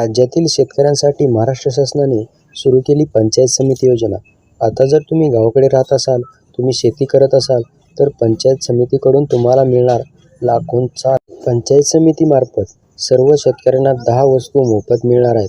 राज्यातील शेतकऱ्यांसाठी महाराष्ट्र शासनाने सुरू केली पंचायत समिती योजना. आता जर तुम्ही गावाकडे राहत असाल तुम्ही शेती करत असाल तर पंचायत समितीकडून तुम्हाला मिळणार लाखोंचा पंचायत समितीमार्फत सर्व शेतकऱ्यांना दहा वस्तू मोफत मिळणार आहेत.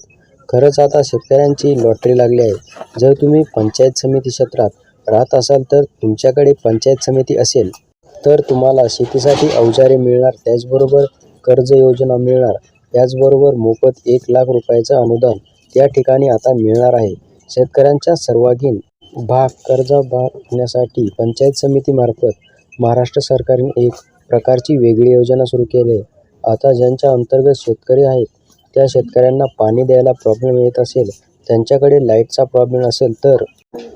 खरंच आता शेतकऱ्यांची लॉटरी लागली आहे. जर तुम्ही पंचायत समिती क्षेत्रात राहत असाल तर तुमच्याकडे पंचायत समिती असेल तर तुम्हाला शेतीसाठी अवजारे मिळणार त्याचबरोबर कर्ज योजना मिळणार. त्याचबरोबर मोफत एक लाख रुपयाचं अनुदान त्या ठिकाणी आता मिळणार आहे. शेतकऱ्यांच्या सर्वांगीण भाग कर्ज होण्यासाठी पंचायत समितीमार्फत महाराष्ट्र सरकारने एक प्रकारची वेगळी योजना सुरू केली आहे. आता ज्यांच्या अंतर्गत शेतकरी आहेत त्या शेतकऱ्यांना पाणी द्यायला प्रॉब्लेम येत असेल त्यांच्याकडे लाईटचा प्रॉब्लेम असेल तर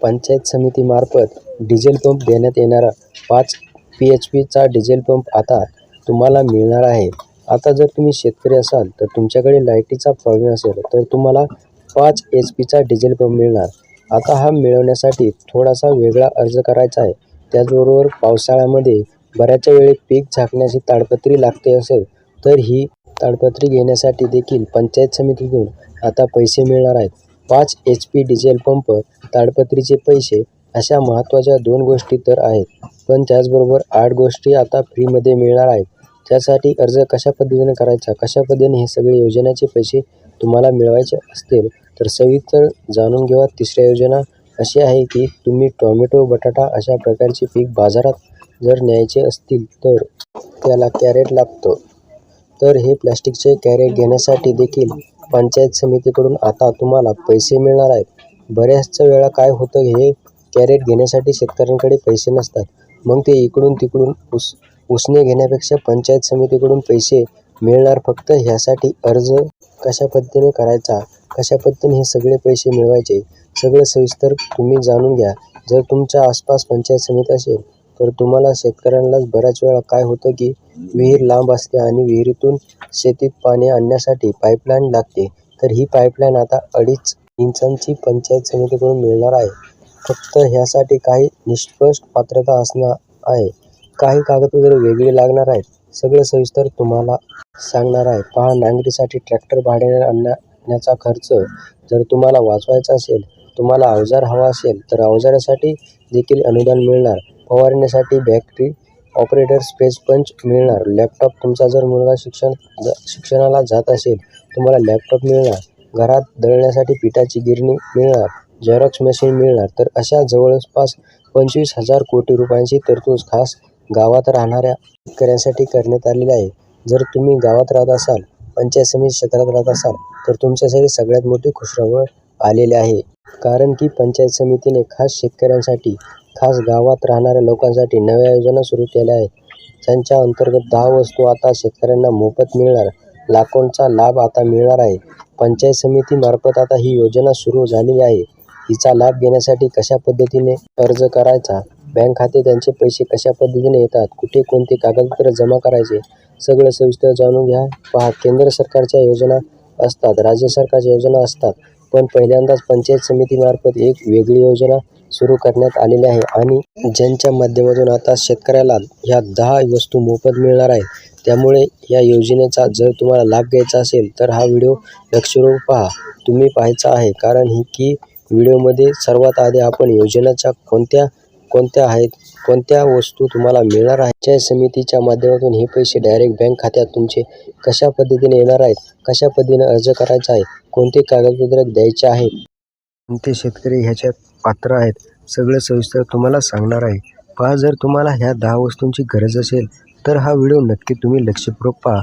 पंचायत समितीमार्फत डिझेल पंप देण्यात येणारा पाच पी एच पीचा डिझेल पंप आता तुम्हाला मिळणार आहे. आता जर तुम्ही शेतकरी असाल तर तुमच्याकडे लाईटीचा प्रॉब्लेम असेल तर तुम्हाला पाच एच पीचा डिझेल पंप मिळणार. आता हा मिळवण्यासाठी थोडासा वेगळा अर्ज करायचा आहे. त्याचबरोबर पावसाळ्यामध्ये बऱ्याचशा वेळी पीक झाकण्याची ताडपत्री लागते असेल तर ही ताडपत्री घेण्यासाठी देखील पंचायत समितीतून आता पैसे मिळणार आहेत. पाच एच पी डिझेल पंप ताडपत्रीचे पैसे अशा महत्त्वाच्या दोन गोष्टी तर आहेत. पण त्याचबरोबर आठ गोष्टी आता फ्रीमध्ये मिळणार आहेत. त्यासाठी अर्ज कशा पद्धतीने करायचा कशा पद्धतीने हे सगळे योजनेचे पैसे तुम्हाला मिळवायचे असतील तर सविस्तर जाणून घेवा. तिसऱ्या योजना अशी आहे की तुम्ही टॉमॅटो बटाटा अशा प्रकारचे पीक बाजारात जर न्यायचे असतील तर त्याला कॅरेट लागतं. तर हे प्लॅस्टिकचे कॅरेट घेण्यासाठी देखील पंचायत समितीकडून आता तुम्हाला पैसे मिळणार आहेत. बऱ्याचशा वेळा काय होतं हे कॅरेट घेण्यासाठी शेतकऱ्यांकडे पैसे नसतात. मग ते इकडून तिकडून उस उसने घेण्यापेक्षा पंचायत समितीकडून पैसे मिळणार फक्त ह्यासाठी अर्ज कशा पद्धतीने करायचा? कशा पद्धतीने हे सगळे पैसे मिळवायचे? सगळं सविस्तर तुम्ही जाणून घ्या. जर तुमच्या आसपास पंचायत समिती असेल तर तुम्हाला शेतकऱ्यांनाच बऱ्याच वेळा काय होतं की विहीर लांब असते आणि विहिरीतून शेतीत पाणी आणण्यासाठी पाईपलाईन लागते. तर ही पाईपलाईन आता अडीच इंचांची पंचायत समितीकडून मिळणार आहे. फक्त ह्यासाठी काही निष्पष्ट पात्रता असणार आहे. काही कागदपत्रे वेगळी लागणार आहेत. सगळं सविस्तर तुम्हाला सांगणार आहे. पहा नांगरीसाठी ट्रॅक्टर भाड्याने आणण्याचा खर्च जर तुम्हाला वाचवायचा असेल तुम्हाला अवजार हवा असेल तर अवजारासाठी देखील अनुदान मिळणार. फवारण्यासाठी बॅटरी ऑपरेटर स्पेस पंच मिळणार. लॅपटॉप तुमचा जर मुलगा शिक्षण ज शिक्षणाला जात असेल तुम्हाला लॅपटॉप मिळणार. घरात दळण्यासाठी पिठाची गिरणी मिळणार. झेरॉक्स मशीन मिळणार. तर अशा जवळपास पंचवीस हजार कोटी रुपयांची तरतूद खास गावात राहणाऱ्या शेतकऱ्यांसाठी करण्यात आलेली आहे. जर तुम्ही गावात राहत असाल पंचायत समिती क्षेत्रात राहत असाल तर तुमच्यासाठी सगळ्यात मोठी खुशखबर आलेली आहे. कारण की पंचायत समितीने खास शेतकऱ्यांसाठी खास गावात राहणाऱ्या लोकांसाठी नव्या योजना सुरू केल्या आहेत. त्यांच्या अंतर्गत दहा वस्तू आता शेतकऱ्यांना मोफत मिळणार लाखोंचा लाभ आता मिळणार आहे. पंचायत समितीमार्फत आता ही योजना सुरू झालेली आहे. हिचा लाभ घेण्यासाठी कशा पद्धतीने अर्ज करायचा? बँक खाते त्यांचे पैसे कशा पद्धतीने येतात? कुठे कोणते कागदपत्र जमा करायचे? सगळं सविस्तर जाणून घ्या. पहा केंद्र सरकारच्या योजना असतात राज्य सरकारच्या योजना असतात पण पहिल्यांदाच पंचायत समितीमार्फत एक वेगळी योजना सुरू करण्यात आलेली आहे आणि ज्यांच्या माध्यमातून आता शेतकऱ्याला ह्या दहा वस्तू मोफत मिळणार आहेत त्यामुळे या योजनेचा जर तुम्हाला लाभ घ्यायचा असेल तर हा व्हिडिओ लक्षपूर्वक पहा. तुम्ही पाहायचा आहे कारण ही की व्हिडिओमध्ये सर्वात आधी आपण योजनेच्या कोणत्या कोणत्या आहेत कोणत्या वस्तू तुम्हाला मिळणार आहेत? पंचायत समितीच्या माध्यमातून हे पैसे डायरेक्ट बँक खात्यात तुमचे कशा पद्धतीने येणार आहेत कशा पद्धतीने अर्ज करायचा आहे कोणते कागदपत्र द्यायचे आहे कोणते शेतकरी ह्याच्यात पात्र आहेत सगळं सविस्तर तुम्हाला सांगणार आहे. पहा जर तुम्हाला ह्या दहा वस्तूंची गरज असेल तर हा व्हिडिओ नक्की तुम्ही लक्षपूर्वक पहा.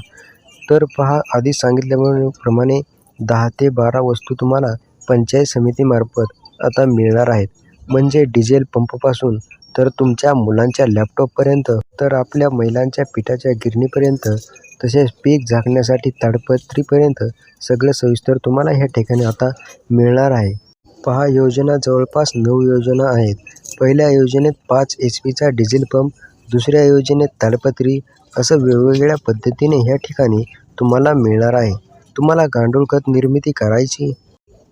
तर पहा आधी सांगितल्याप्रमाणे दहा ते बारा वस्तू तुम्हाला पंचायत समितीमार्फत आता मिळणार आहेत. म्हणजे डिझेल पंपपासून तर तुमच्या मुलांच्या लॅपटॉपपर्यंत तर आपल्या महिलांच्या पिठाच्या गिरणीपर्यंत तसेच पीक झाकण्यासाठी ताडपत्रीपर्यंत सगळं सविस्तर तुम्हाला ह्या ठिकाणी आता मिळणार आहे. पहा योजना जवळपास नऊ योजना आहेत. पहिल्या योजनेत पाच एच पीचा डिझेल पंप दुसऱ्या योजनेत ताडपत्री असं वेगवेगळ्या पद्धतीने ह्या ठिकाणी तुम्हाला मिळणार आहे. तुम्हाला गांडूळ खत निर्मिती करायची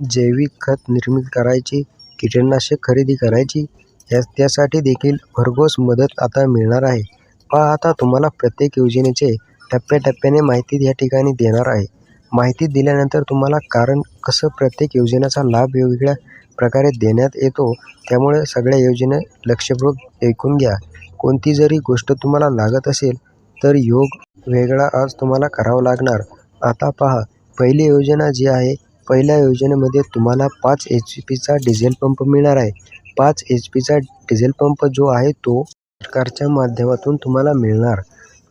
जैविक खत निर्मिती करायची कीटकनाशक खरेदी करायची या त्यासाठी देखील भरघोस मदत आता मिळणार आहे. पहा आता तुम्हाला प्रत्येक योजनेचे टप्प्याटप्प्याने माहिती या ठिकाणी देणार आहे. माहिती दिल्यानंतर तुम्हाला कारण कसं प्रत्येक योजनेचा लाभ वेगवेगळ्या प्रकारे देण्यात येतो त्यामुळे सगळ्या योजना लक्षपूर्वक ऐकून घ्या. कोणती जरी गोष्ट तुम्हाला लागत असेल तर योग वेगळा आज तुम्हाला करावा लागणार. आता पहा पहिली योजना जी आहे पहिल्या योजनेमध्ये तुम्हाला पाच एच पीचा डिझेल पंप मिळणार आहे. पाच एच पीचा डिझेल पंप जो आहे तो सरकारच्या माध्यमातून तुम्हाला मिळणार.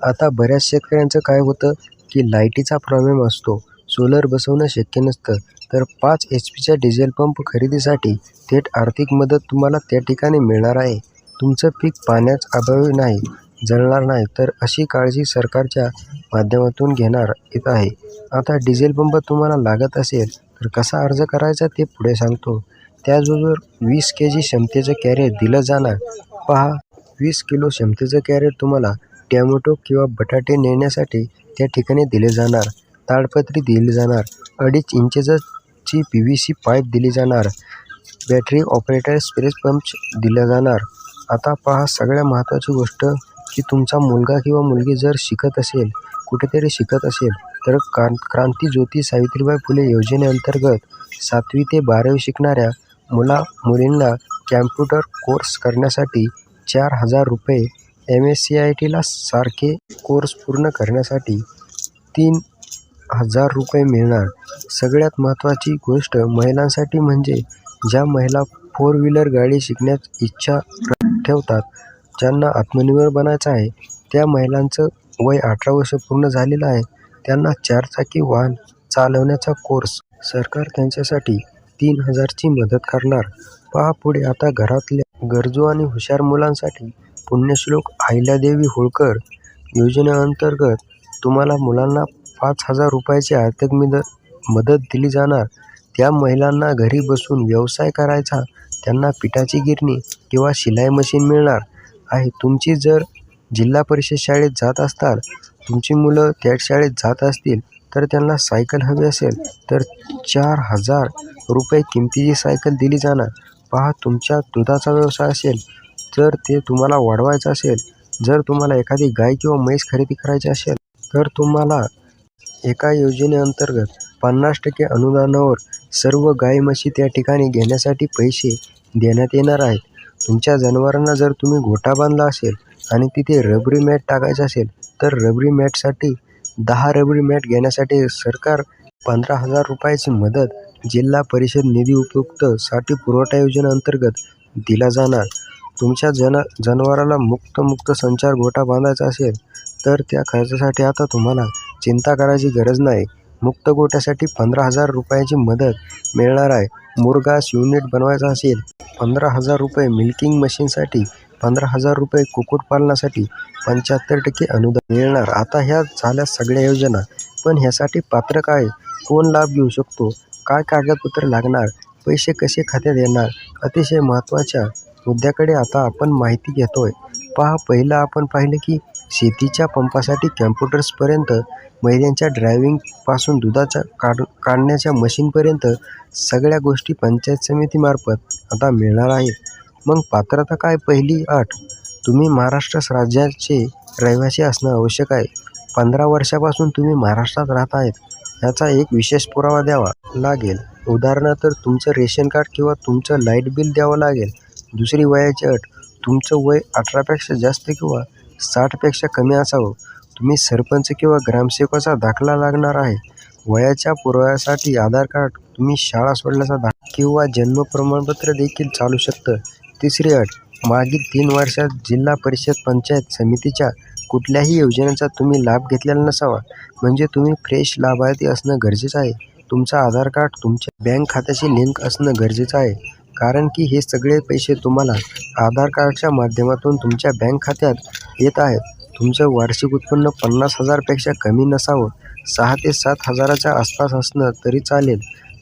आता बऱ्याच शेतकऱ्यांचं काय होतं की लाईटीचा प्रॉब्लेम असतो सोलर बसवणं शक्य नसतं. तर पाच एच पीचा डिझेल पंप खरेदीसाठी थेट आर्थिक मदत तुम्हाला त्या ठिकाणी मिळणार आहे. तुमचं पीक पाण्याच अभावी नाही. जळणार नाही तर अशी काळजी सरकारच्या माध्यमातून घेणार येत आहे. आता डिझेल पंप तुम्हाला लागत असेल तर कसा अर्ज करायचा ते पुढे सांगतो. त्याचबरोबर वीस के जी क्षमतेचं कॅरेट दिलं जाणार. पहा वीस किलो क्षमतेचं कॅरेट तुम्हाला टॅमॅटो किंवा बटाटे नेण्यासाठी त्या ठिकाणी दिले जाणार. ताडपत्री दिली जाणार. अडीच इंचेची पी व्ही सी पाईप दिली जाणार. बॅटरी ऑपरेटर स्प्रेस पंप दिला जाणार. आता पहा सगळ्या महत्त्वाची गोष्ट की तुमचा मुलगा किंवा मुलगी जर शिकत असेल कुठेतरी शिकत असेल तर क्रां क्रांती ज्योती सावित्रीबाई फुले योजनेअंतर्गत सातवी ते बारावी शिकणाऱ्या मुला मुलींना कॅम्प्युटर कोर्स करण्यासाठी चार हजार रुपये एम एस सी आय टीला सारखे कोर्स पूर्ण करण्यासाठी तीन हजार रुपये मिळणार. सगळ्यात महत्त्वाची गोष्ट महिलांसाठी म्हणजे ज्या महिला फोर व्हीलर गाडी शिकण्यात इच्छा ठेवतात ज्यांना आत्मनिर्भर बनायचं आहे त्या महिलांचं वय अठरा वर्ष पूर्ण झालेलं आहे त्यांना चारचाकी वाहन चालवण्याचा कोर्स सरकार त्यांच्यासाठी तीन हजारची मदत करणार. पहा पुढे आता घरातल्या गरजू आणि हुशार मुलांसाठी पुण्यश्लोक अहिल्यादेवी होळकर योजनेअंतर्गत तुम्हाला मुलांना पाच हजार रुपयाची आर्थिक मदत मदत दिली जाणार. त्या महिलांना घरी बसून व्यवसाय करायचा त्यांना पिठाची गिरणी किंवा शिलाई मशीन मिळणार. आहे. तुमची जर जिल्हा परिषद शाळेत जात असताल तुमची मुलं त्या शाळेत जात असतील तर त्यांना सायकल हवी असेल तर चार हजार रुपये किमतीची सायकल दिली जाणार. पहा तुमच्या दुधाचा व्यवसाय असेल तर ते तुम्हाला वाढवायचं असेल जर तुम्हाला एखादी गाय किंवा म्हैस खरेदी करायची असेल तर तुम्हाला एका योजनेअंतर्गत पन्नास टक्के अनुदानावर सर्व गाई म्हशी त्या ठिकाणी घेण्यासाठी पैसे देण्यात येणार आहेत. तुमच्या जनावरांना जर तुम्ही गोठा बांधला असेल आणि तिथे रबरी मॅट टाकायचं असेल तर रबरी मॅटसाठी दहा रबरी मॅट घेण्यासाठी सरकार पंधरा हजार रुपयाची मदत जिल्हा परिषद निधी उपयुक्त साठी पुरवठा योजनेअंतर्गत दिला जाणार. तुमच्या जन जनावराला मुक्त मुक्त संचार गोठा बांधायचा असेल तर त्या खर्चासाठी आता तुम्हाला चिंता करायची गरज नाही. मुक्त गोठ्यासाठी पंधरा हजार रुपयाची मदत मिळणार आहे. मुरघास युनिट बनवायचा असेल पंधरा हजार रुपये मिल्किंग मशीनसाठी पंधरा हजार रुपये कुक्कुटपालनासाठी पंच्याहत्तर टक्के अनुदान मिळणार. आता ह्या झाल्या सगळ्या योजना. पण ह्यासाठी पात्र काय? कोण लाभ घेऊ शकतो? काय कागदपत्र लागणार? पैसे कसे खात्यात येणार? अतिशय महत्त्वाच्या मुद्द्याकडे आता आपण माहिती घेतोय. पहा पहिलं आपण पाहिलं की शेतीच्या पंपासाठी कॅम्प्युटर्सपर्यंत महिलांच्या ड्रायव्हिंगपासून दुधाच्या काढ काढण्याच्या मशीनपर्यंत सगळ्या गोष्टी पंचायत समितीमार्फत आता मिळणार आहेत मग पात्रता काय पहिली अट तुम्ही महाराष्ट्र राज्याचे रहिवासी असणं आवश्यक आहे. पंधरा वर्षापासून तुम्ही महाराष्ट्रात राहत आहेत. याचा एक विशेष पुरावा द्यावा लागेल. उदाहरणार्थ तुमचं रेशन कार्ड किंवा तुमचं लाइट बिल द्यावं लागेल. दुसरी वयाची अट तुमचं वय अठरापेक्षा जास्त किंवा साठपेक्षा कमी असावं. तुम्ही सरपंच किंवा ग्रामसेवकाचा दाखला लागणार आहे. वयाच्या पुराव्यासाठी आधार कार्ड तुम्ही शाळा सोडल्याचा दाखला किंवा जन्म प्रमाणपत्र देखील चालू शकतं. तिसरी अट मागील तीन वर्षात जिल्हा परिषद पंचायत समितीच्या कुठल्याही योजनेचा तुम्ही लाभ घेतलेला नसावा. म्हणजे तुम्ही फ्रेश लाभार्थी असणं गरजेचं आहे. तुमचा आधार कार्ड तुमच्या बँक खात्याशी लिंक असणं गरजेचं आहे. कारण की हे सगळे पैसे तुम्हाला आधार कार्डच्या माध्यमातून तुमच्या बँक खात्यात येत आहेत. तुमचं वार्षिक उत्पन्न पन्नास हजारपेक्षा कमी नसावं सहा ते सात हजाराच्या आसपास असणं तरी चालेल.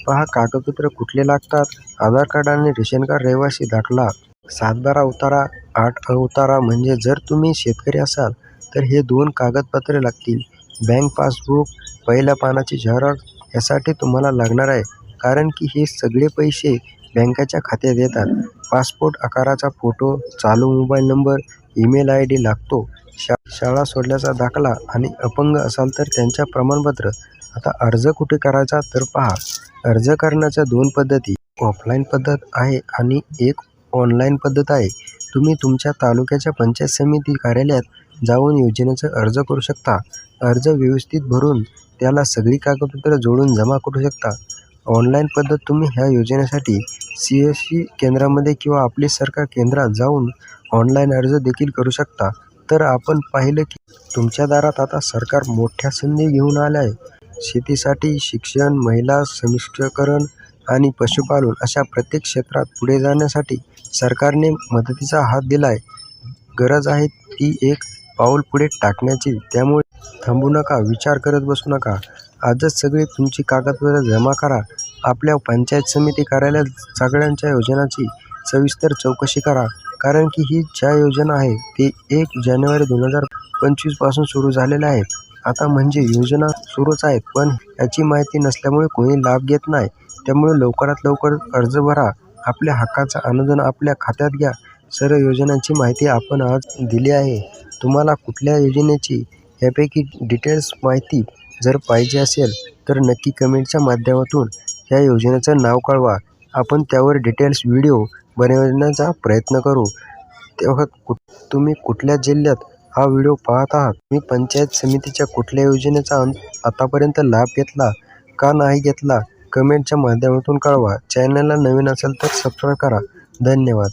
पहा कागदपत्र कुठले लागतात? आधार कार्ड आणि रेशन कार्ड रहिवासी दाखला. सातबारा उतारा आठ अ उतारा म्हणजे जर तुम्ही शेतकरी असाल तर हे दोन कागदपत्रे लागतील. बँक पासबुक पहिल्या पानाची झेरॉक्स यासाठी तुम्हाला लागणार आहे. कारण की हे सगळे पैसे बँकेच्या खात्यात येतात. पासपोर्ट आकाराचा फोटो चालू mobile number email I D लागतो. शा शाळा सोडल्याचा दाखला आणि अपंग असाल तर त्यांच्या प्रमाणपत्र. आता अर्ज कुठे करायचा तर पहा. अर्ज करण्याच्या दोन पद्धती. ऑफलाईन पद्धत आहे आणि एक ऑनलाईन पद्धत आहे. तुम्ही तुमच्या तालुक्याच्या पंचायत समिती कार्यालयात जाऊन योजनेचा अर्ज करू शकता. अर्ज व्यवस्थित भरून त्याला सगळी कागदपत्रं जोडून जमा करू शकता. ऑनलाईन पद्धत तुम्ही ह्या योजनेसाठी सी एस सी केंद्रामध्ये किंवा आपले सरकार केंद्रात जाऊन ऑनलाईन अर्ज देखील करू शकता. तर आपण पाहिलं की तुमच्या दारात आता सरकार मोठ्या संधी घेऊन आल्या आहे. शेतीसाठी शिक्षण महिला सक्षमीकरण आणि पशुपालन अशा प्रत्येक क्षेत्रात पुढे जाण्यासाठी सरकारने मदतीचा हात दिला आहे. गरज आहे ती एक पाऊल पुढे टाकण्याची. त्यामुळे थांबू नका विचार करत बसू नका. आजच सगळी तुमची कागदपत्र जमा करा. आपल्या पंचायत समिती कार्यालयात सगळ्यांच्या योजनाची सविस्तर चौकशी करा. कारण की ही ज्या योजना आहे ती एक जानेवारी दोन हजार पंचवीसपासून सुरू झालेल्या आहेत. आता म्हणजे योजना सुरूच आहेत पण याची माहिती नसल्यामुळे कोणी लाभ घेत नाही. त्यामुळे लवकरात लवकर अर्ज भरा. आपल्या हक्काचा अनुदान आपल्या खात्यात घ्या. सर्व योजनांची माहिती आपण आज दिली आहे. तुम्हाला कुठल्या योजनेची यापैकी डिटेल्स माहिती जर पाहिजे असेल तर नक्की कमेंटच्या माध्यमातून या योजनेचं नाव कळवा. आपण त्यावर डिटेल्स व्हिडिओ बनवण्याचा प्रयत्न करू. तेव्हा कुठ तुम्ही कुठल्या जिल्ह्यात हा व्हिडिओ पाहत आहात? मी पंचायत समितीच्या कुठल्या योजनेचा आतापर्यंत लाभ घेतला का नाही घेतला? कमेंटच्या माध्यमातून कळवा. चॅनलला नवीन असेल तर सबस्क्राईब करा. धन्यवाद.